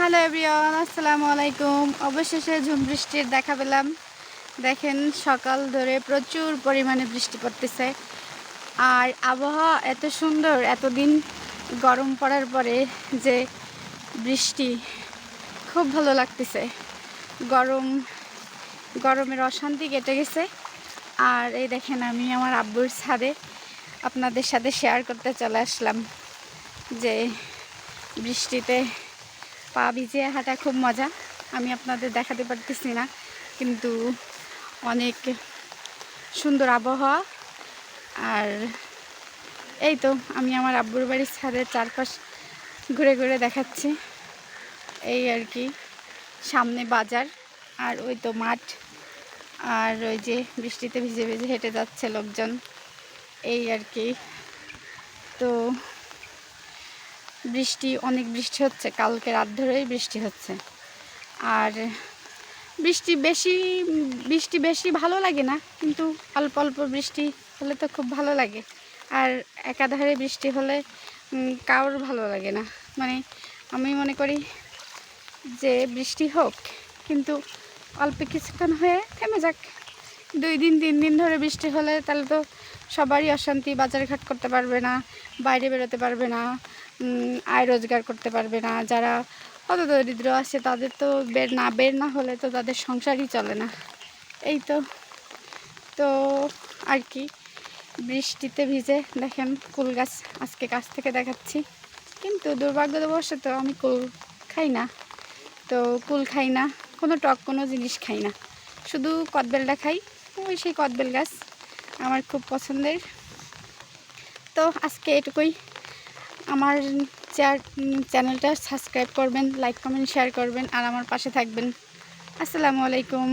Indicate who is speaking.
Speaker 1: Hello everyone আসসালামু আলাইকুম অবশেষে ঝুম বৃষ্টির দেখা পেলাম। দেখেন, সকাল ধরে প্রচুর পরিমাণে বৃষ্টি পড়তেছে। আর আবহাওয়া এত সুন্দর, এতদিন গরম পড়ার পরে যে বৃষ্টি, খুব ভালো লাগতেছে। গরম, গরমের অশান্তি কেটে গেছে। আর এই দেখেন, আমি আমার আব্বুর ছাদে আপনাদের সাথে শেয়ার করতে চলে আসলাম যে বৃষ্টিতে পা ভিজিয়ে হাঁটা খুব মজা। আমি আপনাদের দেখাতে পারতেছি না, কিন্তু অনেক সুন্দর আবহাওয়া। আর এই তো আমি আমার আব্বুর বাড়ির ছাদের চারপাশ ঘুরে ঘুরে দেখাচ্ছি। এই আর কি, সামনে বাজার আর ওই তো মাঠ। আর ওই যে বৃষ্টিতে ভিজে ভিজে হেঁটে যাচ্ছে লোকজন। এই আর কি, তো বৃষ্টি, অনেক বৃষ্টি হচ্ছে। কালকে রাত ধরেই বৃষ্টি হচ্ছে। আর বৃষ্টি বেশি বৃষ্টি বেশি ভালো লাগে না, কিন্তু অল্প অল্প বৃষ্টি হলে তো খুব ভালো লাগে। আর একাধারে বৃষ্টি হলে কারোর ভালো লাগে না। মানে আমি মনে করি যে বৃষ্টি হোক, কিন্তু অল্প কিছুক্ষণ হয়ে থেমে যাক। দুই দিন, তিন দিন ধরে বৃষ্টি হলে তাহলে তো সবারই অশান্তি, বাজার ঘাট করতে পারবে না, বাইরে বেরোতে পারবে না আয় রোজগার করতে পারবে না, যারা অত দরিদ্র আছে তাদের তো বের না বের না হলে তো তাদের সংসারই চলে না। এই তো তো আর কি, বৃষ্টিতে ভিজে দেখেন কুল গাছ আজকে কাছ থেকে দেখাচ্ছি। কিন্তু দুর্ভাগ্যবশত আমি কুল খাই না, তো কুল খাই না, কোনো টক কোনো জিনিস খাই না। শুধু কদবেলটা খাই, ওই সেই কদবেল গাছ। আমার খুব পছন্দের। তো আজকে এটুকুই। আমার চ্যানেলটা সাবস্ক্রাইব করবেন, লাইক, কমেন্ট, শেয়ার করবেন, আর আমার পাশে থাকবেন। আসসালামু আলাইকুম।